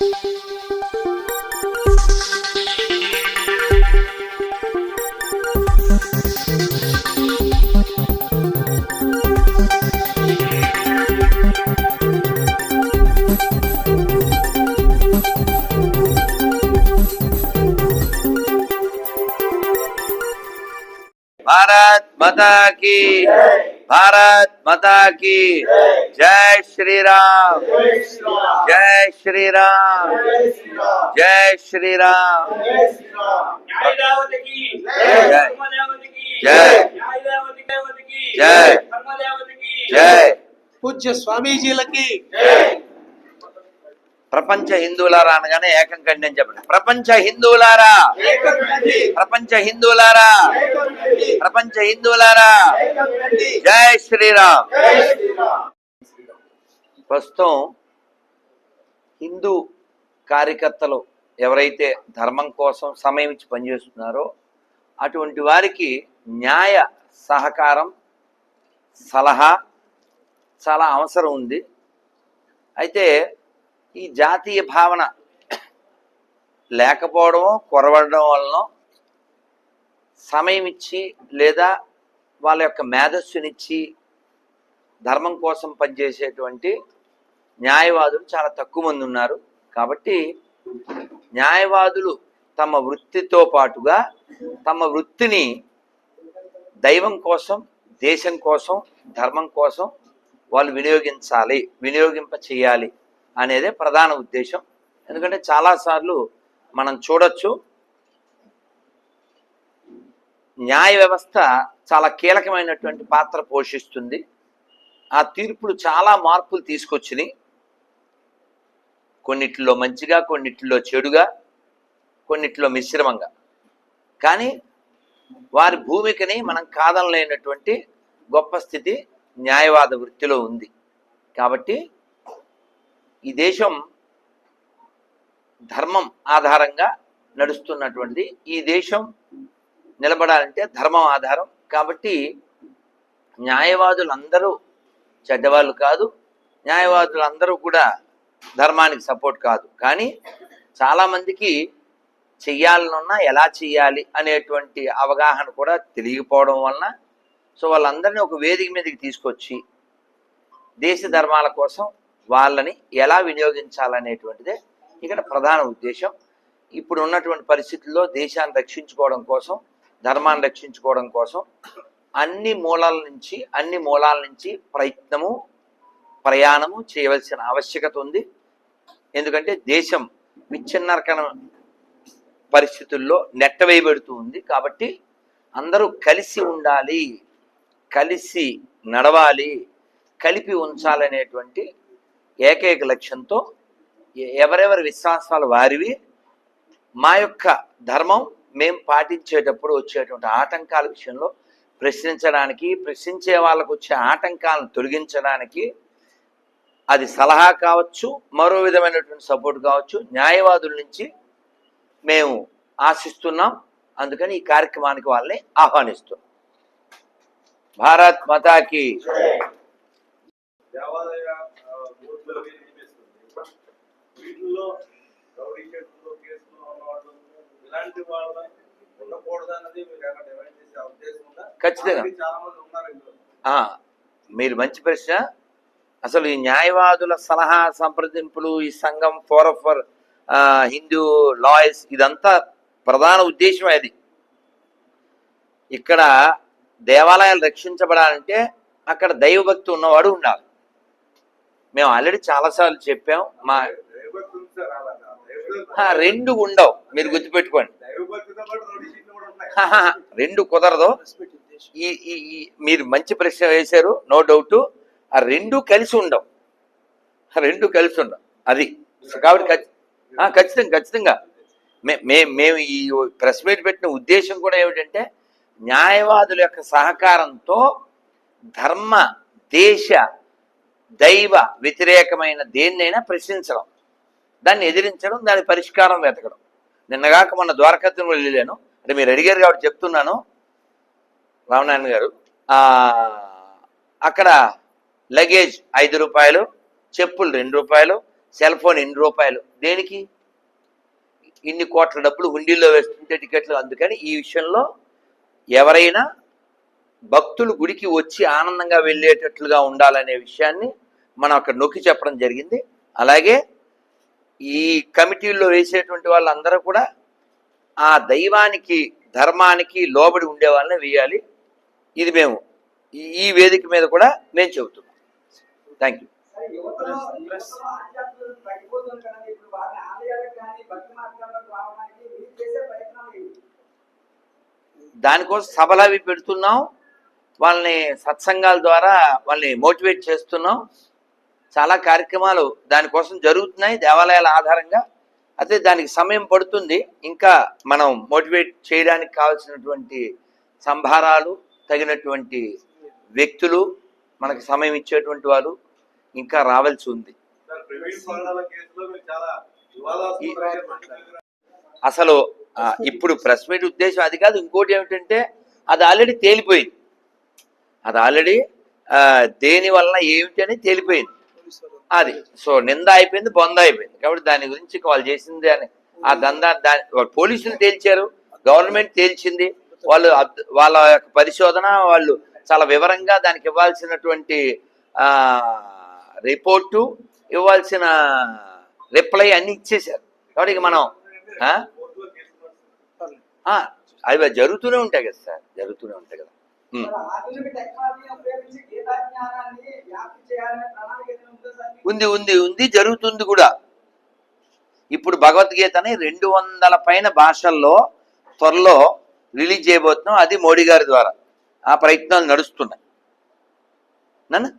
thank you माता की भारत माता की जय श्री राम जय श्री राम जय श्री राम న్యాయదేవతకి జై. ధర్మదేవతకి జై. న్యాయదేవతకి దేవతకి జై. ధర్మదేవతకి జై పూజ్య స్వామీజీలకి ప్రపంచ హిందువులారా అనగానే ఏకం కండి అని చెప్పండి ప్రపంచ హిందువులారా ప్రపంచ హిందువులారా ప్రపంచ హిందువులారా జై శ్రీరామ్. ప్రస్తుతం హిందూ కార్యకర్తలు ఎవరైతే ధర్మం కోసం సమయం ఇచ్చి పనిచేస్తున్నారో అటువంటి వారికి న్యాయ సహకారం సలహా చాలా అవసరం ఉంది. అయితే ఈ జాతీయ భావన లేకపోవడమో కొరవడడం వలన సమయం ఇచ్చి లేదా వాళ్ళ యొక్క మేధస్సునిచ్చి ధర్మం కోసం పనిచేసేటువంటి న్యాయవాదులు చాలా తక్కువ మంది ఉన్నారు. కాబట్టి న్యాయవాదులు తమ వృత్తితో పాటుగా తమ వృత్తిని దైవం కోసం దేశం కోసం ధర్మం కోసం వాళ్ళు వినియోగించాలి వినియోగింప చేయాలి అనేదే ప్రధాన ఉద్దేశం. ఎందుకంటే చాలాసార్లు మనం చూడొచ్చు న్యాయ వ్యవస్థ చాలా కీలకమైనటువంటి పాత్ర పోషిస్తుంది. ఆ తీర్పులు చాలా మార్పులు తీసుకొచ్చినాయి. కొన్నిట్లో మంచిగా కొన్నిట్లో చెడుగా కొన్నిట్లో మిశ్రమంగా. కానీ వారి భూమికని మనం కాదనలేనటువంటి గొప్ప స్థితి న్యాయవాద వృత్తిలో ఉంది. కాబట్టి ఈ దేశం ధర్మం ఆధారంగా నడుస్తున్నటువంటిది. ఈ దేశం నిలబడాలంటే ధర్మం ఆధారం. కాబట్టి న్యాయవాదులు అందరూ చెడ్డవాళ్ళు కాదు న్యాయవాదులు అందరూ కూడా ధర్మానికి సపోర్ట్ కాదు. కానీ చాలామందికి చెయ్యాలనున్నా ఎలా చెయ్యాలి అనేటువంటి అవగాహన కూడా తెలియకపోవడం వలన సో వాళ్ళందరినీ ఒక వేదిక మీదకి తీసుకొచ్చి దేశ ధర్మాల కోసం వాళ్ళని ఎలా వినియోగించాలనేటువంటిదే ఇక్కడ ప్రధాన ఉద్దేశం. ఇప్పుడు ఉన్నటువంటి పరిస్థితుల్లో దేశాన్ని రక్షించుకోవడం కోసం ధర్మాన్ని రక్షించుకోవడం కోసం అన్ని మూలాల నుంచి అన్ని మూలాల నుంచి ప్రయత్నము ప్రయాణము చేయవలసిన ఆవశ్యకత ఉంది. ఎందుకంటే దేశం విచ్ఛిన్నరకణ పరిస్థితుల్లో నెట్టవేయబెడుతూ ఉంది. కాబట్టి అందరూ కలిసి ఉండాలి కలిసి నడవాలి కలిపి ఉంచాలనేటువంటి ఏకైక లక్ష్యంతో ఎవరెవరి విశ్వాసాలు వారివి మా యొక్క ధర్మం మేము పాటించేటప్పుడు వచ్చేటువంటి ఆటంకాల విషయంలో ప్రశ్నించడానికి ప్రశ్నించే వాళ్ళకు వచ్చే ఆటంకాలను తొలగించడానికి అది సలహా కావచ్చు మరో విధమైనటువంటి సపోర్ట్ కావచ్చు న్యాయవాదుల నుంచి మేము ఆశిస్తున్నాం. అందుకని ఈ కార్యక్రమానికి వాళ్ళని ఆహ్వానిస్తున్నాం. భారత్ మతాకి దేవాలయ వాళ్ళ మీరు చేసే ఉద్దేశం ఉందా? ఖచ్చితంగా. చాలా మంది ఉన్నారు మీరు మంచి ప్రశ్న. అసలు ఈ న్యాయవాదుల సలహా సంప్రదింపులు ఈ సంఘం ఫోరం ఫర్ హిందూ లాయర్స్ ఇదంతా ప్రధాన ఉద్దేశం అది. ఇక్కడ దేవాలయాలు రక్షించబడాలంటే అక్కడ దైవభక్తి ఉన్నవాడు ఉండాలి. మేము ఆల్రెడీ చాలాసార్లు చెప్పాం మా రెండు ఉండవు. మీరు గుర్తుపెట్టుకోండి. రెండు కుదరదు. ఈ ఈ మీరు మంచి ప్రశ్న వేశారు నో డౌట్ ఆ రెండు కలిసి ఉండవు రెండు కలిసి ఉండవు అది. కాబట్టి ఆ, ఖచ్చితంగా ఖచ్చితంగా. మే- మే మేము ఈ ప్రెస్ మీట్ పెట్టిన ఉద్దేశం కూడా ఏమిటంటే న్యాయవాదుల యొక్క సహకారంతో ధర్మ దేశ దైవ వ్యతిరేకమైన దేన్నైనా ప్రశ్నించడం. దాన్ని ఎదిరించడం దాని పరిష్కారం వెతకడం. నిన్నగాక మొన్న ద్వారకత్వం వెళ్ళాను అంటే మీరు అడిగారు కాబట్టి చెప్తున్నాను. రామనారాయణ గారు అక్కడ లగేజ్ ఐదు రూపాయలు చెప్పులు రెండు రూపాయలు సెల్ ఫోన్ ఎన్ని రూపాయలు? దేనికి? ఇన్ని కోట్ల డబ్బులు హుండీల్లో వేస్తుంటే టికెట్లు అందుకని ఈ విషయంలో ఎవరైనా భక్తులు గుడికి వచ్చి ఆనందంగా వెళ్ళేటట్లుగా ఉండాలనే విషయాన్ని మనం అక్కడ నొక్కి చెప్పడం జరిగింది. అలాగే ఈ కమిటీల్లో వేసేటువంటి వాళ్ళందరూ కూడా ఆ దైవానికి ధర్మానికి లోబడి ఉండే వాళ్ళని వేయాలి. ఇది మేము. ఈ- ఈ వేదిక మీద కూడా మేము చెబుతున్నాం. థ్యాంక్ యూ దానికోసం సభలు అవి పెడుతున్నాం. వాళ్ళని సత్సంగాల ద్వారా వాళ్ళని మోటివేట్ చేస్తున్నాం. చాలా కార్యక్రమాలు దానికోసం జరుగుతున్నాయి దేవాలయాల ఆధారంగా. అయితే దానికి సమయం పడుతుంది. ఇంకా మనం మోటివేట్ చేయడానికి కావాల్సినటువంటి సంభారాలు తగినటువంటి వ్యక్తులు మనకి సమయం ఇచ్చేటువంటి వారు ఇంకా రావాల్సి ఉంది. అసలు ఇప్పుడు ప్రెస్ మీట్ ఉద్దేశం అది కాదు. ఇంకోటి ఏమిటంటే అది ఆల్రెడీ తేలిపోయింది. అది ఆల్రెడీ దేని వలన ఏమిటి అని తేలిపోయింది. అది. సో నింద అయిపోయింది బొంద అయిపోయింది. కాబట్టి దాని గురించి వాళ్ళు చేసింది అని. ఆ దందా దాని పోలీసులు తేల్చారు గవర్నమెంట్ తేల్చింది. వాళ్ళు వాళ్ళ యొక్క పరిశోధన వాళ్ళు చాలా వివరంగా దానికి ఇవ్వాల్సినటువంటి రిపోర్టు ఇవ్వాల్సిన రిప్లై అన్ని ఇచ్చేశారు. కాబట్టి ఇక మనం అవి జరుగుతూనే ఉంటాయి కదా సార్ జరుగుతూనే ఉంటాయి కదా. ఉంది ఉంది ఉంది జరుగుతుంది కూడా. ఇప్పుడు భగవద్గీతని రెండు వందల పైన భాషల్లో త్వరలో రిలీజ్ చేయబోతున్నాం. అది మోడీ గారి ద్వారా. ఆ ప్రయత్నాలు నడుస్తున్నాయి. నన్ను?